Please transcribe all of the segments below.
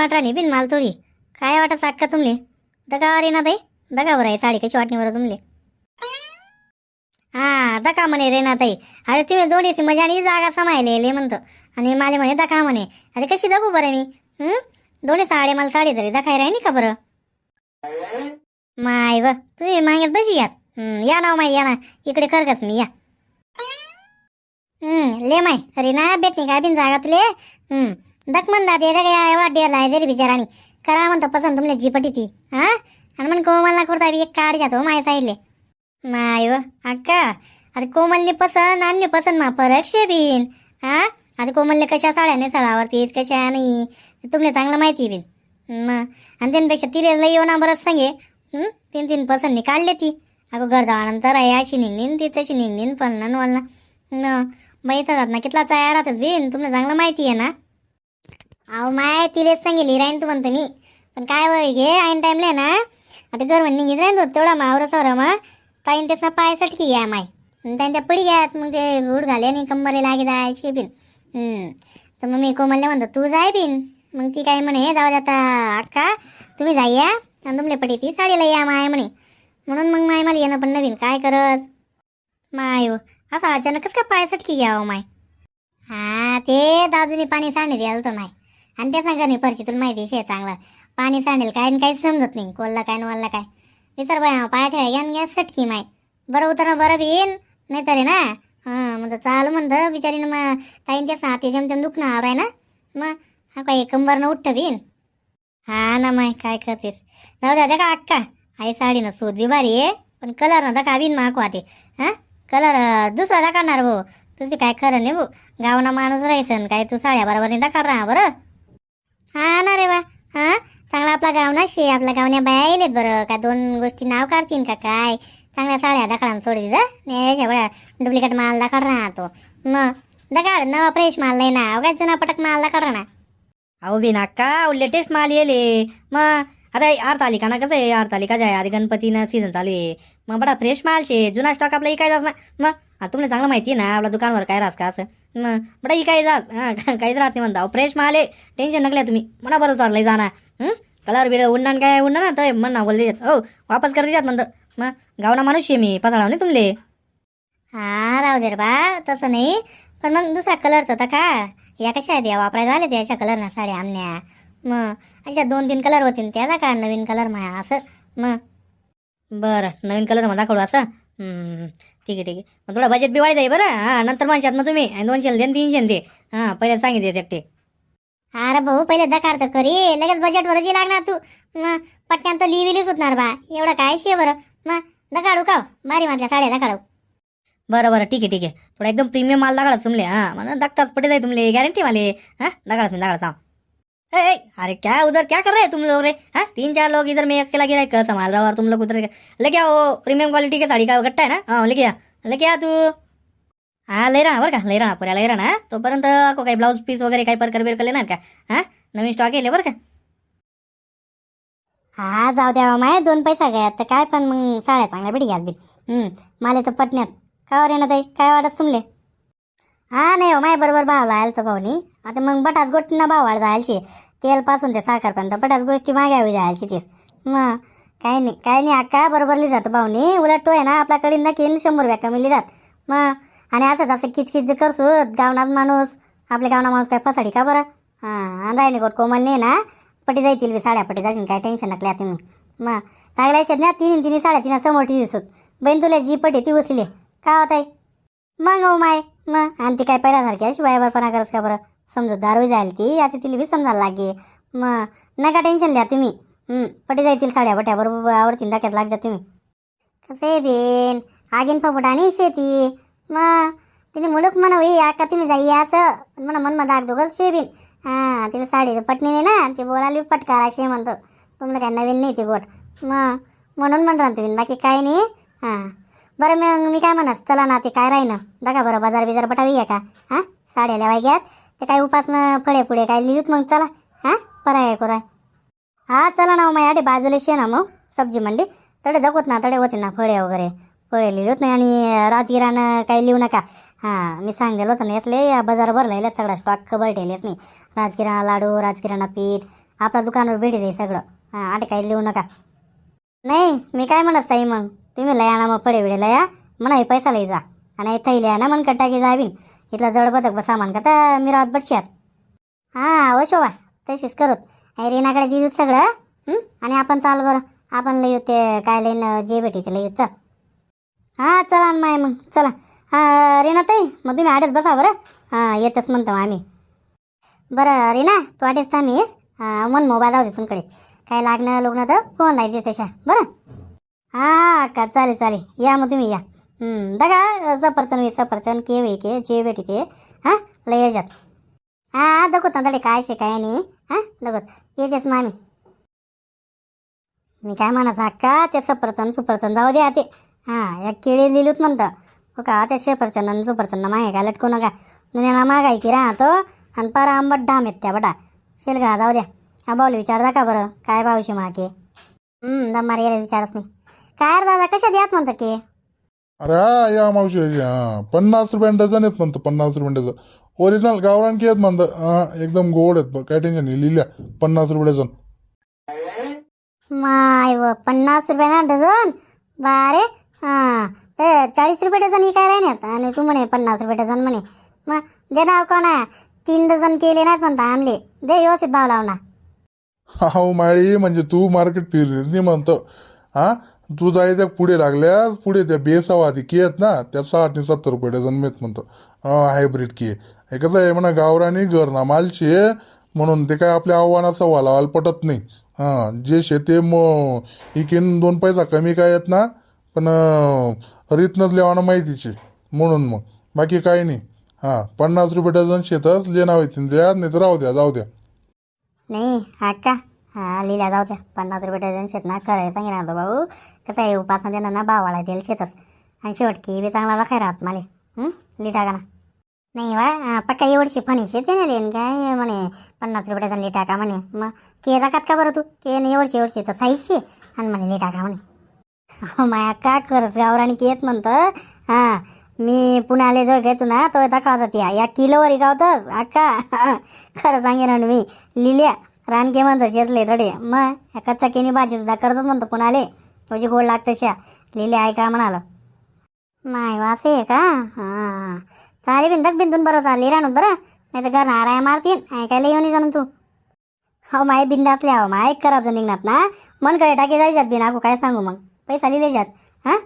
वाट राहिली बिन माल थोडी काय वाटत अक्का तुमले? दगावर ना ताई? दगावर आहे साडी कशी वाटणी बरं तुमले? हा दका म्हणे रेना ताई. अरे तुम्ही दोन्हीची मजा आणि जागा समायलेले म्हणतो. आणि माझे म्हणे दका म्हणे. अरे कशी दगू बरं मी? हं? दोन्ही साडे मला साडी तरी दखाय राहिली का बरं? माय व तुम्ही मागत बशी घ्यात या ना माय या ना. इकडे खरगच मी या. ले माय. अरे ना भेटणी काय बिन जागा तुले? हं, दक म्हणला ते काय एवढा डेअर आहे तरी बिचारानी. करा म्हणतो पसंत तुमले जीपटी ती. हा? आणि म्हण कोमलला करता एक काढ जातो माय साईडले. माय व अक्का. आता कोमलने पसंत आणि पसंत मा फरक शे बिन हा? आता कोमलने कशा साड्या नेसाडावरतीस कशा नाही तुमले चांगलं माहिती बिन. मग आणि त्यापेक्षा तिला लई येऊ ना बरंच सांगे. तीन तीन पसंतनी काढले ती. अगं घर जावानंतर आहे अशी निघणीन ती तशी निघणीन पण ना वळना न मैसा जात ना कितला तयार राहतच बीन तुमला चांगलं माहिती आहे ना. अहो माय तिलेच सांगेली राहीन तू म्हणतो मी. पण काय वय घे ऐन टाईमला ना आता घर म्हणून निघित राहीन तू तेवढा मावर सर मग ताईन त्याचा पाय सटकी घ्या माय. आणि त्यांच्या पडी घ्यात मग ते गुड घाले आणि कंबरले लागे जायची बिन. तर मग मी कोमलले म्हणतो तू जाय बिन. मग ती काय म्हणे जाऊ दे आता अक्का तुम्ही जाय या. आणि तुमले पटी ती साडीला या माय म्हणे. म्हणून मग माय मला येणं पण नवीन काय करत? माय हो, असं अचानकच का पाय सटकी घ्यावं हो, माय. हा ते दाजूने पाणी सांडे द्यायला तो माय. आणि त्या सांगा नाही परची तुला माहिती शे चांगला. पाणी सांडेल काय काहीच समजत नाही कोल्ला काय न वल्ला काय. विचार बाय पाय ठेवा घ्या घ्या सटकी माय. बरं उतर बरं बीन नाही तरी ना. हां म्हणतं चाल म्हणतं बिचारीनं मग ताईन तेच ना ते जमतेम दुखणं आवराय ना. मग हा काय कंबरनं उठतं बीन हा ना माय काय करतेस? जाऊ द्या का अक्का? आई साडीनं सूत बी भारी आहे पण कलर ना दका बिन माकू आते हां? कलर दुसरा दाखवणार भाऊ तुम्ही काय खरं नाही भाऊ गावना माणूस राहायसन काय तू साड्या बरोबर नाही दाखवणार राहा बरं? हा ना रे वा हा? चांगला आपला गाव ना शे आपल्या गावण्या बाया येलेत बरं. काय दोन गोष्टी नाव काढतीन का काय? चांगल्या साड्या दाखडा सोड दिदा याच्या डुप्लिकेट माल दाखड राहतो मग दगाड नवा फ्रेश माल नाही ना. अवघात जुना पटक माल दाखड ना अहो बी नाका लेटेस्ट माल येले. मग अरे आर तालिका ना कसं आहे आर तालिका जे आहे आधी गणपतीनं सीझन चालू आहे. मग बडा फ्रेश माल शे. जुना स्टॉक आपला इकायचाच ना मग? आता तुम्हाला चांगलं माहिती आहे ना आपल्या दुकानवर काय राहस का असं मग? बडा इकाय जास हां काहीच राहत नाही म्हणता. फ्रेश माल आहे. टेन्शन नकल्या तुम्ही. म्हणा बरं चाललंय जाणार कलर बिड उडणार काय उडणार ना तर म्हणा बोल देत. हो वापस कर देतात म्हणतं. मग? गावना माणूस आहे मी. पसाळाव नाही तुमले. हा राहू दे रे बा. तसं नाही. पण मग दुसरा कलरचा होता का? या कशा आहेत या? वापरायला झाले त्या अशा कलरना साड्या आणण्या. मग अशा दोन तीन कलर होतील त्या का नवीन कलर माया असं. मग बरं नवीन कलर मग दाखवू असं? हं, ठीक आहे ठीक आहे. मग थोडं बजेट बी आहे बरं. हां नंतर म्हणशात ना तुम्ही. आणि दोनशे दे तीनशे दे. हां पहिले सांगितले एकटे अरे भाऊ पहिले दकार तर करी. लगेच बजेटवर जी लागणार तू. मग पट्ट्यान तर लिहिलेलीच होतणार बा. एवढं काय शे बरं? मग दकाडू का बारी मधल्या साड्या दकाडू. बरं बरं ठीक आहे ठीक आहे. थोडा एकदम प्रीमियम माल दाखवलाच तुमले हां मला दाखताच पटे जाय तुमले गॅरंटी वाले. हां दाखवलाच मी दाखवला ए, अरे क्या उधर क्या कर रहे हैं तुम लोग रे? हाँ? तीन चार लोग इधर मैं अकेला गिरा कर संभाल रहा हूँ और तुम लोग उधर लेके आओ प्रीमियम क्वालिटी के साड़ी का गट्टा है ना? हाँ लेके आ लेके आ तू। हा लय राहा बरं का लय राहा पुऱ्या लय राहा तोपर्यंत ako काही ब्लाऊज पीस वगैरे काही परकर बिरकर लेणार का हा नवीन स्टॉक येले बरं का हा जाऊ द्या माय दोन पैसा गयात तर काय पण मग साड्या चांगल्या भेटी घ्या बिन माले तर पटण्यात. काय रे ना ताई? काय वाटत तुमले? हा नाही हो माय बरोबर भाव लायल तर भाऊनी आता मग बटाच गोष्टींना भाव वाढ जायचे तेल पासून ते साखरपर्यंत बटाच गोष्टी मागावी जायची तेच. मग काय नाही काय नाही अक्का बरोबर लिहि जातं भाऊनी हो उलट तो आहे ना आपल्याकडे नक्की शंभर रुपया कमी लिहितात. मग आणि असंच असं किचकिच जे करसू गावनात माणूस. आपल्या गावना माणूस काय फसाडी का बरं? हां आणि राहिने गोट कोमल नाही ना. पटी जायतील बी साड्या पटी जातील काय टेन्शन नकल्या तुम्ही. मग लागल्या शेत ना तिन्ही तिन्ही साड्या तिना समोर टी दिसत बहीण तुला जी पटी ती उचली. का होत आहे मग हो माय. मग? आणि ती काय पहिल्यासारखी अशी वायवरपणा करत का बरं? समजूतदार होई जाईल ती आता तिला बी समजायला लागे मग? नका टेन्शन लिहा तुम्ही. पटी जायतील साड्या बट्या बरोबर आवडतील लाग लागतात तुम्ही. कसं बेन? आगीन फपट आणि शेती. मग? तिने मुलूक म्हणा होई आका तुम्ही जाई असं. पण म्हणा मन दाग दोघं शेबीन. हां तिला साडीचं पटणी नाही ना ती बोलायला बी पटकार असे म्हणतो. तुम्हाला काय नवीन नाही ती गोट. मग? म्हणून म्हणणार तुम्ही बाकी काय नाही. हां. बरं मग मी काय म्हणत चला ना ते काय राही ना बघा बरं बाजार बिजार पटावी या का? हां? साड्या लावाय घ्यात. ते काय उपासनं फळे पुढे काय लिहित मग चला. हां? पराय कोराय. हा चला ना हो, मग याडे बाजूला शे ना मग सब्जी मंडी. तडे जगवत ना तडे होते ना फळे वगैरे. फळे लिहित नाही आणि राजगिरानं काही लिहू नका. हां मी सांगितलं होतं ना यसले या बाजार भरला सगळा स्टॉक खबर ठेवलेच नाही राजगिराणा लाडू राजगिराना पीठ आपल्या दुकानावर भेटी दे सगळं. हां आटे काही लिहू नका. नाही मी काय म्हणत ताई मग? तुम्ही लया ना मग फडे बिडे लया. म्हणा पैसा लई जा. आणि थैली आहे ना मन कटाकी जावीन इथला जड बदक बसा सामान का तर मी राहत बटशात हां हो शोभा तशीच करत. अरे रेनाकडे दिदू सगळं आणि आपण चाल बरं. आपण लई ते काय लईन जे भेटी ते लई चल. हां चला ना माय मग चला. हां रीना ताई मग तुम्ही आडेच बसा बरं. हां येतच म्हणतो मग आम्ही. बरं रीना तू आडेच थांबीस. हां मन मोबाईल लावते तुमकडे. काय लागणं लग्न तर फोन लायते तशा. बरं? हां का? चालेल चालेल. या मग तुम्ही या. बघा सफरचंद सफरचंद के वे के जे भेटी ते. हां लय याच्यात हां दगोत तांदडे काय शे काय नाही. हां दगोत येतेच मामी. मी काय म्हणत का ते सफरचंद सुफरचंद जाऊ द्या ते. हां या केळी लिहिलूत म्हणतं. हो का त्या सफरचंद आणि सुफरचंद मागे का लटकू नका. दुनियाला मागाय की राहतो आणि पारा आंबट डाम येत त्या बटा शेलगा जाऊ द्या. हा बाऊल विचारता का बरं. काय भावशी मागे. दमार यायला विचारच मी काय रे दादा कशा द्यात म्हणतं की? अरे हा या मावशी हा पन्नास रुपयान डझन आहेत म्हणतं पन्नास रुपयान डझन. ओरिजिनल गावरान की आहेत म्हणतं? हा एकदम गोड आहेत बघ, काय टेन्शन नाही लिहिल्या पन्नास रुपये डझन. माय व पन्नास रुपये ना डझन? बारे हां ते चाळीस रुपये डझन ही काय राहण्यात आणि तू म्हणे पन्नास रुपये डझन म्हणे. मग दे ना का ना तीन डझन केले नाहीत म्हणता आमले. दे व्यवस्थित भाव लाव ना. हा माळी म्हणजे तू मार्केट फिरलीस नाही म्हणतो. हा तू जायच्या पुढे लागल्यास पुढे त्या बेसावादी की आहेत ना त्या साठ आणि सत्तर रुपये डझन मिळत म्हणतो. हायब्रिड की हे कसं आहे म्हणा गावरानी घरना मालची आहे, म्हणून ते काय आपल्या आव्हाना सव्वा लावायला पटत नाही. हां जे शेते मग इकिन दोन पैसा कमी काय आहेत ना पण रीतनंच लिवाना माहितीचे. म्हणून मग बाकी काही नाही. हां पन्नास रुपये डझन शेतच लेनावायची द्या नाही तर राहू द्या जाऊ द्या. नाही हा हा लिहिल्या जाऊ द्या. पन्नास रुपये डझन शेत ना करायचं सांगे ना भाऊ. कसं आहे उपासना देणार ना भावाला देईल शेतच. आणि शेवटकी बी चांगला खाय राहत मला. लिटा का ना? नाही वा पक्का एवढशी फणी शेते ना लेन काय म्हणे पन्नास रुपये डझन लिटा का म्हणे. मग के जाकात का बरं तू? के नाही एवढशी एवढशी तर साईजशी. आणि म्हणे लिटा का म्हणे? हो माया का करत गावराणी की येत म्हणतं? हां मी पुण्याला जो घेतो ना तो दाखवतात या या किलोवर गावतच अक्का. खरं सांगेन मी. लिहिल्या. रानके म्हणतो शेतले धडे. मग कच्चा केनी भाजी सुद्धा करतच म्हणतो पुण्याले तुझी गोड लागते शा. लिहिल्या आहे का म्हणालं. माय वासे आहे का? हां. चाले बिन बिंदून बरं चालली राहणू बरं. नाही तर घर नाराया मारतीन ऐकायला येऊन जाणून तू. हो माय बिंदातले हो माय खराब जण निघणार ना. मन कळे टाकी जायच्यात बिन. आगो काय सांगू मग? पैसा लिहिले जात हां?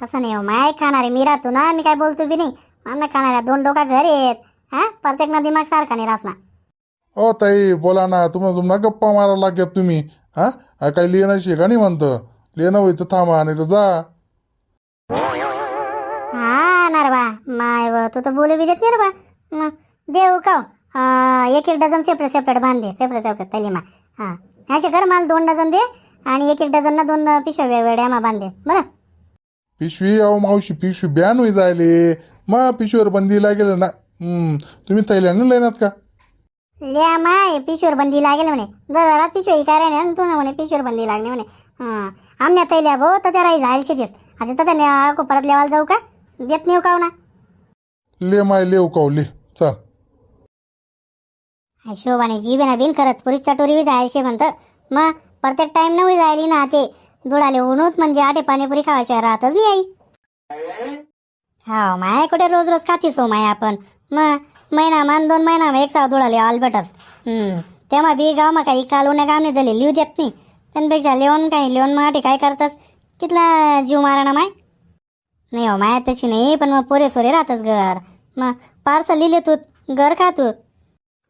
तसं नाही हो माय खाणारे मी राहतो ना. मी काय बोलतो बी नाही. मला खाणाऱ्या दोन डोका घर आहेत. हां? प्रत्येक ना दिमाग सारखा नाही रासना ओ ताई बोला ना तुम्हाला तुम्हाला गप्पा मारायला लागत तुम्ही हा? हा, काही लिहिणं शिका नाही म्हणतं लिहिणं होईल तर थांबा नाही तर जा. हा नारबा माय व तू तर बोलू बी देत नाही रे बा. मग देऊ का अं, एक एक डझन सेपरेट सेपरेट बांध दे सेपरेट सेपरेट तली मा. हां. असे कर मला दोन डझन दे आणि एक एक डझन ना दोन पिशव्या वेगवेगळ्या मा बांध. दे बरं? पिशवी अहो मावशी पिशवी बॅन होई जायले मग पिशवीवर बंदी लागेल ना. तुम्ही थैल्यानं लेण्यात का? लिया माय पिशवीवर बंदी लागेल म्हणे. जरा पिशवी काय आणि तू ना म्हणे पिशवीवर बंदी लागणे म्हणे. हां. आमच्या तैल्या भाऊ तर त्या राही जायला शेतीस आता तर त्या को परत लेवायला जाऊ का? देत नाही का हो ना ले माय लेव काव ले चल. शोभाने जीव ना बिन करत पुरी चटोरी बी जायचे म्हणतं. मग प्रत्येक टाइम नवी जायली ना ते. दुडाले उन्हत म्हणजे आटे पाणीपुरी खावायच्या राहतच नाही आई. हा माय कुठे रोज रोज खातीस हो माय आपण. मग महिना मान दोन महिना मग एक सावध दुडाले ऑलबटच तेव्हा बी गाव मा काही काल उन्हा काम नाही झाले लिहू देत नाही. त्यांपेक्षा लिहून काही लिहून मराठी काय करतस? कितला जीव माराना माय? नाही हो माया तशी नाही पण मग पोरे सोरे राहतच घर. मग पार्सल लिहिले तू घर खातूत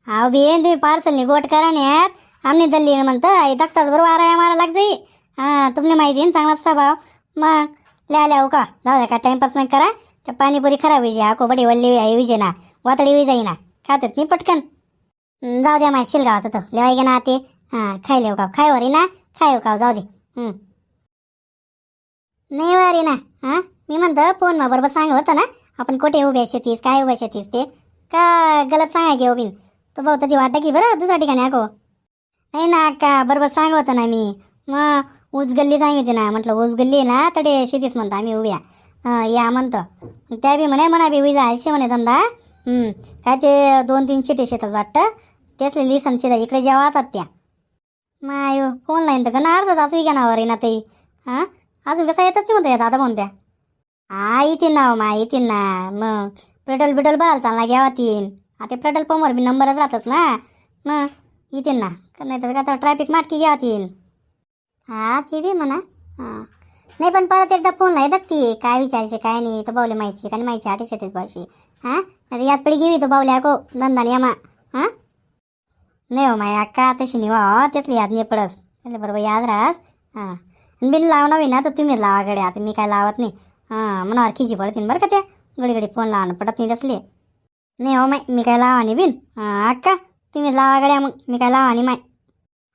हाव बी तुम्ही पार्सलनी गोट करा नाही आमने दल्ली म्हणतं आई दगतात बरोबर आराया मारा लाग जाई हां तुम्हाला माहिती आहे ना चांगला स्वभाव? मग लिहा ल्या का जाऊ का टाइमपास नाही करा. तर पाणीपुरी खराब होई हा कोबडी वल्ली आई विजे ना वातडी जाईना जाई ना. खातात नाही पटकन. जाऊ द्या माझ्या शिलगावात होतं. लेवाय गे ना ते हां खाय लेव काव खाय वरी ना. खाय काव जाऊ दे. नाही वारी ना. हां? मी म्हणतो फोन मग बरोबर सांग होतं ना. आपण कुठे उभे शेतीस काय उभ्या शेतीस ते. का गलत सांगा की बिन तो भाऊ ती वाटत की बरं दुसऱ्या ठिकाणी अगो नाही ना का बरोबर सांग होतं ना मी. मग ऊस गल्ली सांगितली ना. म्हटलं ऊस गल्ली आहे ना तडे शेतीस म्हणतो आम्ही उभ्या. या म्हणतो. त्या बी म्हणे म्हणा बी विजा आहे म्हणे धंदा. हं, काय ते दोन तीन शिटे शेतात वाटतं. तेच लिसनचे इकडे जेव्हा जेवातात त्या. माय फोन लाईन तर गणा अर्धा तास विज्ञानावर ना ते हां? अजून कसं येतच नाही म्हणतो दादा म्हणत्या हा येतील ना हो मा येतील ना. मग पेट्रोल बिट्रोल भरायला चालला घ्यावा तीन. आता पेट्रोल पंपवर बी नंबरच राहतच ना. मग येतील ना. का नाही तर आता ट्रॅफिक माटकी घ्यावा तीन. हा ती बी म्हणा. हां. नाही पण परत एकदा फोनला येतात ती काय विचारायची काय नाही तर बावले माहिती काय माहिती आठच येते भाषी हां? आता यात पडी घेवी तो बावले अको धंदा यामा हां? नाही हो माय अक्का तशी नाही हो, वा तेच याद नाही पडस त्याला बरोबर याद राहस हां. बिन लावणार ना तर तुम्ही लावा गड्या आता मी काय लावत नाही. हां मनावर खिची पडतील बरं का त्या. घडी घडी फोन लावणं पडत नाही तसले नाही हो माय मी काय लावा नाही बिन? हां अक्का तुम्ही लावा गड्या मग मी काय लावा नाही माय?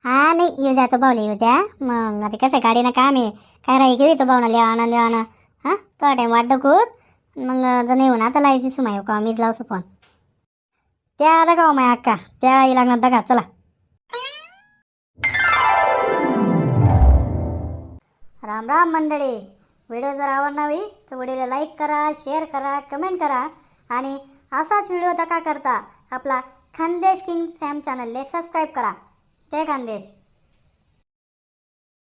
हा नाही येऊ द्या तो बावले येऊ द्या. मग आता कसं आहे गाडीनं काम आहे. काय राही घेऊ तो बावना लिहा आणा हां तो टाईम वाट डोकूत मग जर नाही होणार तर लावायची सुमाय का मीच लावसू फोन त्या आला का हो माय अक्का. त्या लागणार दगा चला. राम राम मंडळी. व्हिडिओ जर आवडणावी तर व्हिडिओला लाईक करा शेअर करा कमेंट करा. आणि असाच व्हिडिओ दका करता आपला खानदेश किंग सॅम चॅनलले सबस्क्राईब करा. जय खानदेश